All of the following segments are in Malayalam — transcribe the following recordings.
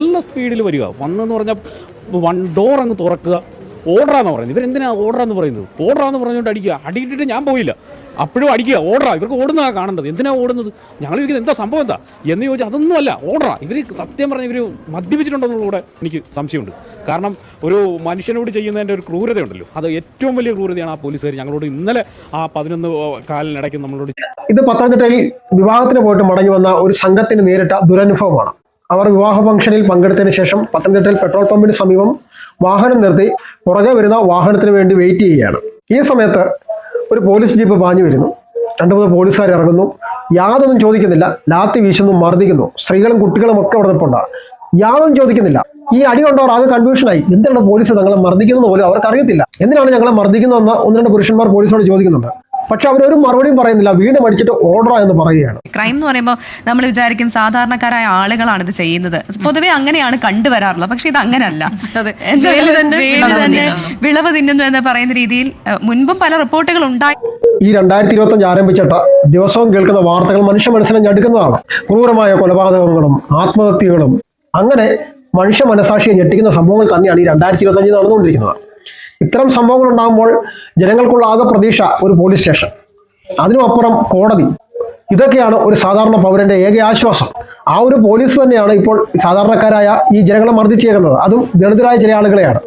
നല്ല സ്പീഡിൽ വരിക. വന്നെന്ന് പറഞ്ഞാൽ വൺ ഡോർ അങ്ങ് തുറക്കുക. ഓർഡറാന്ന് പറയുന്നത്. ഇവരെന്തിനാ ഓർഡറാന്ന് പറയുന്നത്? ഓർഡറാന്ന് പറഞ്ഞുകൊണ്ട് അടിക്കുക. അടിയിട്ടിട്ട് ഞാൻ പോയില്ല. അപ്പോഴും അടിക്കുക. ഓർഡറാ ഇവർക്ക് ഓടുന്നതാണ് കാണേണ്ടത്. എന്തിനാ ഓടുന്നത്? ഞങ്ങൾ ചോദിക്കുന്നത് എന്താ സംഭവം എന്താ? എന്ന് ചോദിച്ചാൽ അതൊന്നും അല്ല ഓർഡറാ ഇവർ സത്യം പറഞ്ഞ ഇവർ മദ്യപിച്ചിട്ടുണ്ടെന്നുള്ളൂടെ എനിക്ക് സംശയമുണ്ട്. കാരണം ഒരു മനുഷ്യനോട് ചെയ്യുന്നതിന്റെ ഒരു ക്രൂരതയുണ്ടല്ലോ. അത് ഏറ്റവും വലിയ ക്രൂരതയാണ് ആ പോലീസുകാർ ഞങ്ങളോട് ഇന്നലെ ആ പതിനൊന്ന് കാലിനിടയ്ക്ക് നമ്മളോട് ഇത് പത്തനംതിട്ടയിൽ വിവാഹത്തിന് പോയിട്ട് മടങ്ങി വന്ന ഒരു സംഘത്തിന് നേരിട്ട ദുരനുഭവമാണ്. അവർ വിവാഹ ഫംഗ്ഷനിൽ പങ്കെടുത്തതിന് ശേഷം പത്തനംതിട്ടയിൽ പെട്രോൾ പമ്പിന് സമീപം വാഹനം നിർത്തി പുറകെ വരുന്ന വാഹനത്തിന് വേണ്ടി വെയിറ്റ് ചെയ്യുകയാണ്. ഈ സമയത്ത് ഒരു പോലീസ് ജീപ്പ് പാഞ്ഞു വരുന്നു. രണ്ടു മൂന്ന് പോലീസുകാർ ഇറങ്ങുന്നു. യാതൊന്നും ചോദിക്കുന്നില്ല. ലാത്തി വീശുന്നു മർദ്ദിക്കുന്നു. സ്ത്രീകളും കുട്ടികളും ഒക്കെ അവിടെ നിൽപ്പുണ്ട്. യാതൊന്നും ചോദിക്കുന്നില്ല. ഈ അടി കൊണ്ടവർ ആകെ കൺഫ്യൂഷനായി എന്തിനാണ് പോലീസ് തങ്ങളെ മർദ്ദിക്കുന്നത് പോലും അവർക്ക് അറിയത്തില്ല എന്തിനാണ് ഞങ്ങളെ മർദ്ദിക്കുന്നതെന്ന് ഒന്ന് രണ്ട് പുരുഷന്മാർ പോലീസിനോട് ചോദിക്കുന്നുണ്ട്. പക്ഷെ അവരൊരു മറുപടിയും പറയുന്നില്ല. വീണ്ടും അടിച്ചിട്ട് ഓർഡർ എന്ന് പറയുകയാണ്. ക്രൈം എന്ന് പറയുമ്പോൾ നമ്മൾ വിചാരിക്കും സാധാരണക്കാരായ ആളുകളാണ് ഇത് ചെയ്യുന്നത്. പൊതുവെ അങ്ങനെയാണ് കണ്ടുവരാറുള്ളത്. പക്ഷെ ഇത് അങ്ങനല്ല. വിളവ് തിന്നുന്നു. എന്ന് പറയുന്ന രീതിയിൽ മുൻപും പല റിപ്പോർട്ടുകൾ ഉണ്ടായി. ഈ രണ്ടായിരത്തി ഇരുപത്തി അഞ്ച് ആരംഭിച്ചിട്ട ദിവസവും കേൾക്കുന്ന വാർത്തകൾ മനുഷ്യ മനസ്സിനെ ഞെടുക്കുന്നതാണ് ക്രൂരമായ കൊലപാതകങ്ങളും ആത്മഹത്യകളും. അങ്ങനെ മനുഷ്യ മനസാക്ഷിയെ ഞെട്ടിക്കുന്ന സംഭവങ്ങൾ തന്നെയാണ് ഈ രണ്ടായിരത്തി ഇരുപത്തി അഞ്ചിൽ നടന്നുകൊണ്ടിരിക്കുന്നത്. ഇത്തരം സംഭവങ്ങൾ ഉണ്ടാകുമ്പോൾ ജനങ്ങൾക്കുള്ള ആകെ പ്രതീക്ഷ ഒരു പോലീസ് സ്റ്റേഷൻ അതിനുമപ്പുറം കോടതി. ഇതൊക്കെയാണ് ഒരു സാധാരണ പൗരന്റെ ഏക ആശ്വാസം. ആ ഒരു പോലീസ് തന്നെയാണ് ഇപ്പോൾ സാധാരണക്കാരായ ഈ ജനങ്ങളെ മർദ്ദിച്ചേക്കുന്നത്. അതും ദളിതരായ ചില ആളുകളെയാണ്.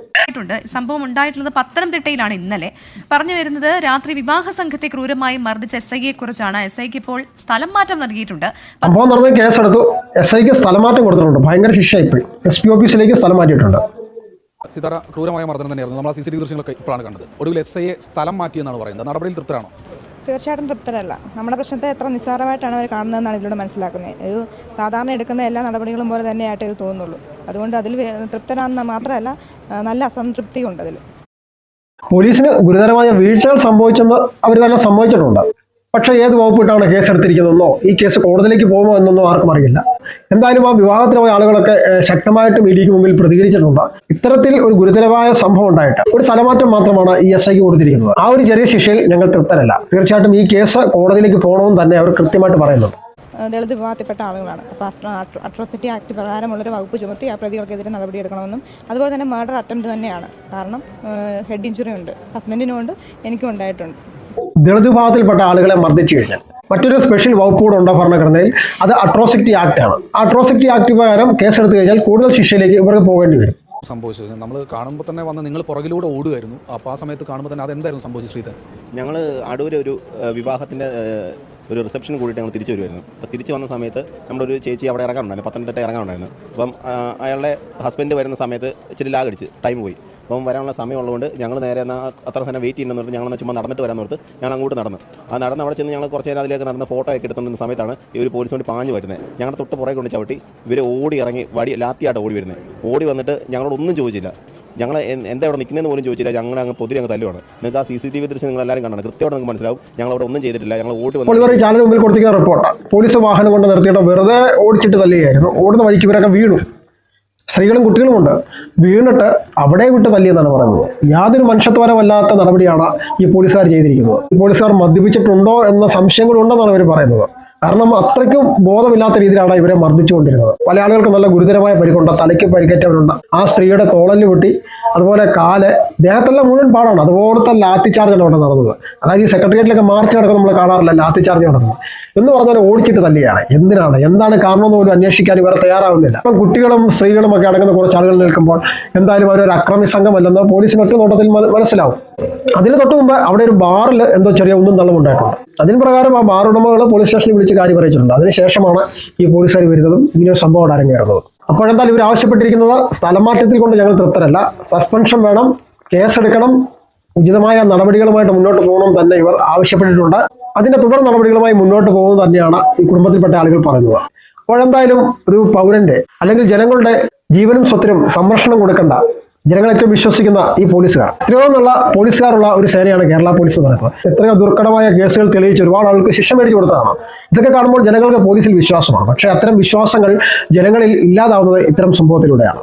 സംഭവം ഉണ്ടായിട്ടുള്ളത് പത്തനംതിട്ടയിലാണ് ഇന്നലെ. പറഞ്ഞു വരുന്നത് രാത്രി വിവാഹ സംഘത്തെ ക്രൂരമായി മർദ്ദിച്ച എസ് ഐയെ കുറിച്ചാണ്. എസ് ഐക്ക് ഇപ്പോൾ സ്ഥലം മാറ്റം നൽകിയിട്ടുണ്ട്. സംഭവം നടന്ന കേസെടുത്തു. എസ് ഐക്ക് സ്ഥലം മാറ്റം കൊടുത്തിട്ടുണ്ട്. ഭയങ്കര ശിക്ഷ ഇപ്പോൾ എസ് പി ഓഫീസിലേക്ക് സ്ഥലം മാറ്റിയിട്ടുണ്ട്. സിതാര ക്രൂരമായ മർദ്ദനം തന്നെയായിരുന്നു. നമ്മൾ ആ സി സി ടി വി ദൃശ്യങ്ങളൊക്കെ ഇപ്പോഴാണ് കണ്ടത്. ഒടുവിൽ എസ് ഐയെ സ്ഥലം മാറ്റിയെന്നാണ് പറയുന്നത്. നടപടിയിൽ തൃപ്തരാണോ? തീർച്ചയായിട്ടും തൃപ്തരല്ല. നമ്മുടെ പ്രശ്നത്തെ എത്ര നിസ്സാരമായിട്ടാണ് അവർ കാണുന്നതെന്നാണ് ഇതിലൂടെ മനസ്സിലാക്കുന്നത്. ഒരു സാധാരണ എടുക്കുന്ന എല്ലാ നടപടികളും പോലെ തന്നെയായിട്ട് ഇത് തോന്നുള്ളൂ അതുകൊണ്ട് അതിൽ തൃപ്തരാണെന്ന് മാത്രമല്ല നല്ല അസംതൃപ്തിയുണ്ട് അതിൽ. പോലീസിന് ഗുരുതരമായ വീഴ്ചകൾ സംഭവിച്ചെന്ന് അവർ തന്നെ സമ്മതിച്ചിട്ടുണ്ട്. പക്ഷേ ഏത് വകുപ്പിട്ടാണ് കേസ് എടുത്തിരിക്കുന്നതെന്നോ ഈ കേസ് കോടതിയിലേക്ക് പോകുമോ എന്നൊന്നും ആർക്കും അറിയില്ല. എന്തായാലും ആ വിവാഹത്തിന് പോയ ആളുകളൊക്കെ ശക്തമായിട്ട് മീഡിയയ്ക്ക് മുമ്പിൽ പ്രതികരിച്ചിട്ടുണ്ട്. ഇത്തരത്തിൽ ഒരു ഗുരുതരമായ സംഭവം ഉണ്ടായിട്ട് ഒരു സ്ഥലമാറ്റം മാത്രമാണ് ഈ എസ് ഐക്ക് കൊടുത്തിരിക്കുന്നത്. ആ ഒരു ചെറിയ ശിക്ഷയിൽ ഞങ്ങൾ തൃപ്തരല്ല. തീർച്ചയായിട്ടും ഈ കേസ് കോടതിയിലേക്ക് പോകണമെന്ന് തന്നെ അവർ കൃത്യമായിട്ട് പറയുന്നുണ്ട്. ദളിത് വിഭാഗത്തിൽപ്പെട്ട ആളുകളാണ്. അപ്പോൾ അട്രോസിറ്റി ആക്ട് പ്രകാരമുള്ളൊരു വകുപ്പ് ചുമത്തി ആ പ്രതികൾക്കെതിരെ നടപടിയെടുക്കണമെന്നും അതുപോലെ തന്നെ മർഡർ അറ്റംപ്റ്റ് തന്നെയാണ്. കാരണം ഹെഡ് ഇഞ്ചുറി ഉണ്ട് ഹസ്ബൻഡിനും ഉണ്ട് എനിക്കും ഉണ്ടായിട്ടുണ്ട്. ദളിത് വിഭാഗത്തിൽപ്പെട്ട ആളുകളെ മർദ്ദിച്ചു കഴിഞ്ഞാൽ മറ്റൊരു സ്പെഷ്യൽ വകുപ്പ് കൂടെ ഉണ്ട് ഭരണഘടനയിൽ? അത് അട്രോസിറ്റി ആക്ട് ആണ്. അട്രോസിറ്റി ആക്ട് പ്രകാരം കേസെടുത്തു കഴിഞ്ഞാൽ കൂടുതൽ ശിക്ഷയിലേക്ക് ഇവർക്ക് പോകേണ്ടി വരും. സംഭവിച്ചത്. നമ്മൾ കാണുമ്പോൾ തന്നെ വന്ന് നിങ്ങൾ പുറകിലൂടെ ഓടുമായിരുന്നു അപ്പോൾ ആ സമയത്ത് കാണുമ്പോൾ തന്നെ അതെന്തായിരുന്നു സംഭവിച്ചത് ശ്രീധരൻ ഞങ്ങൾ അടൂര് ഒരു വിവാഹത്തിന്റെ ഒരു റിസപ്ഷൻ കൂടിയിട്ട് ഞങ്ങൾ തിരിച്ചു വരുമായിരുന്നു അപ്പോൾ തിരിച്ചു വന്ന സമയത്ത് നമ്മുടെ ഒരു ചേച്ചി അവിടെ ഇറങ്ങാനുണ്ടായിരുന്നു പത്തനംതിട്ട ഇറങ്ങാനുണ്ടായിരുന്നു അപ്പം അയാളുടെ ഹസ്ബൻഡ് വരുന്ന സമയത്ത് ഇച്ചിരി ലാഗടിച്ച് ടൈം പോയി. അപ്പം വരാനുള്ള സമയമുള്ളതുകൊണ്ട് ഞങ്ങൾ നേരെ എന്നാൽ അത്ര സമയം വെയിറ്റ് ചെയ്യുന്നതെന്ന് പറഞ്ഞ് ഞങ്ങൾ ചുമ്മാ നടന്നിട്ട് വരാൻ ഓർത്ത് ഞങ്ങൾ അങ്ങോട്ട് നടന്നു. ആ നടന്ന് അവിടെ ചെന്ന് ഞങ്ങൾ കുറച്ച് നേരം അതിലേക്ക് നടന്ന് ഫോട്ടോ ഒക്കെ എടുത്തുകൊണ്ടിരുന്ന സമയത്താണ് ഒരു പോലീസ് വണ്ടി പാഞ്ഞ് വരുന്നത് ഞങ്ങളുടെ തൊട്ട് പുറകെ കൊണ്ട് ചവിട്ടി ഇവർ ഓടി ഇറങ്ങി വടി ലാത്തിയായിട്ട് ഓടി വരുന്നത് ഓടി വന്നിട്ട് ഞങ്ങളോട് ഒന്നും ചോദിച്ചില്ല ഞങ്ങൾ എന്താ അവിടെ നിൽക്കുന്നതെന്ന് പോലും ചോദിച്ചില്ല. ഞങ്ങൾ അങ്ങ് പൊതിരി അങ്ങ് തല്ലുവാണ്. നിങ്ങൾക്ക് ആ സി സി ടി വി ദൃശ്യം നിങ്ങൾ എല്ലാവരും കണ്ടാണ് കൃത്യമായിട്ട് നിങ്ങൾക്ക് മനസ്സിലാവും. ഞങ്ങൾ അവിടെ ഒന്നും ചെയ്തിട്ടില്ല. ഞങ്ങൾ ഓടി അപ്പോൾ വന്നു ഇവർ ചാനൽ മുമ്പിൽ കൊടുത്തിരിക്കുന്ന റിപ്പോർട്ട് പോലീസ് വാഹനം കൊണ്ട് നിർത്തിയിട്ട് വെറുതെ ഓടിച്ചിട്ട് തല്ലുകയായിരുന്നു. ഓടുന്ന വഴിക്ക് ഇവരൊക്കെ വീണു. സ്ത്രീകളും കുട്ടികളുമുണ്ട് വീണിട്ട് അവിടെ വിട്ട് തല്ലിയെന്നാണ് പറയുന്നത്. യാതൊരു മനുഷ്യത്വരമല്ലാത്ത നടപടിയാണ് ഈ പോലീസുകാർ ചെയ്തിരിക്കുന്നത്. പോലീസുകാർ മദ്യപിച്ചിട്ടുണ്ടോ എന്ന സംശയങ്ങളുണ്ടെന്നാണ് അവർ പറയുന്നത്. കാരണം അത്രയ്ക്കും ബോധമില്ലാത്ത രീതിയിലാണ് ഇവരെ മർദ്ദിച്ചുകൊണ്ടിരുന്നത്. പല ആളുകൾക്ക് നല്ല ഗുരുതരമായ പരിക്കുണ്ട്. തലയ്ക്ക് പരിക്കേറ്റവരുണ്ട്. ആ സ്ത്രീയുടെ തോളൽ പൊട്ടി അതുപോലെ കാൽ ദേഹത്തെല്ലാം മുഴുവൻ പാടാണ്. അതുപോലത്തെ ലാത്തി ചാർജാണ് അവിടെ നടന്നത്. അതായത് ഈ സെക്രട്ടേറിയറ്റിലൊക്കെ മാർച്ച് നടക്കുന്നത് നമ്മൾ കാണാറില്ല ലാത്തി ചാർജ് നടന്നത്. എന്ന് പറഞ്ഞാൽ ഓടിച്ചിട്ട് തല്ലിയാണ് എന്തിനാണ്? എന്താണ് കാരണം എന്ന് പോലും അന്വേഷിക്കാൻ ഇവരെ തയ്യാറാവുന്നില്ല. ഇപ്പം കുട്ടികളും സ്ത്രീകളും ഒക്കെ അടങ്ങുന്ന കുറച്ച് ആളുകൾ നിൽക്കുമ്പോൾ എന്തായാലും അവരൊരു അക്രമി സംഘമല്ലെന്ന് പോലീസിന് ഒറ്റ നോട്ടത്തിൽ മനസ്സിലാവും. അതിന് തൊട്ട് മുമ്പ് അവിടെ ഒരു ബാറിൽ എന്തോ ചെറിയ ഒന്നും തള്ളമുണ്ടായിട്ടുണ്ട് അതിന് പ്രകാരം ആ ബാർ ഉടമകൾ പോലീസ് സ്റ്റേഷനിൽ വിളിച്ച് കാര്യം അറിയിച്ചിട്ടുണ്ട്. അതിനുശേഷമാണ് ഈ പോലീസുകാർ വരുന്നതും ഇങ്ങനെ ഒരു സംഭവം അരങ്ങേറുന്നത് അപ്പോഴെന്തായാലും ഇവർ ആവശ്യപ്പെട്ടിരിക്കുന്നത്? സ്ഥലം മാറ്റത്തിൽ കൊണ്ട് ഞങ്ങൾ തൃപ്തരല്ല. സസ്പെൻഷൻ വേണം കേസെടുക്കണം ഉചിതമായ നടപടികളുമായിട്ട് മുന്നോട്ട് പോകണം തന്നെ ഇവർ ആവശ്യപ്പെട്ടിട്ടുണ്ട്. അതിന്റെ തുടർ നടപടികളുമായി മുന്നോട്ട് പോകുന്നത് തന്നെയാണ് ഈ കുടുംബത്തിൽപ്പെട്ട ആളുകൾ പറയുന്നത്. അപ്പോഴെന്തായാലും ഒരു പൗരന്റെ അല്ലെങ്കിൽ ജനങ്ങളുടെ ജീവനും സ്വത്തിനും സംരക്ഷണം കൊടുക്കേണ്ട. ജനങ്ങൾ ഏറ്റവും വിശ്വസിക്കുന്ന ഈ പോലീസുകാർ. എത്രയോ എന്നുള്ള പോലീസുകാരുള്ള ഒരു സേനയാണ് കേരള പോലീസ് എന്ന് പറയുന്നത്. എത്രയോ ദുർഘടമായ കേസുകൾ തെളിയിച്ച് ഒരുപാട് ആൾക്ക് ശിക്ഷ മേടിച്ചു കൊടുത്തതാണ്. ഇതൊക്കെ കാണുമ്പോൾ ജനങ്ങൾക്ക് പോലീസിൽ വിശ്വാസമാണ്. പക്ഷേ അത്തരം വിശ്വാസങ്ങൾ ജനങ്ങളിൽ ഇല്ലാതാവുന്നത് ഇത്തരം സംഭവത്തിലൂടെയാണ്.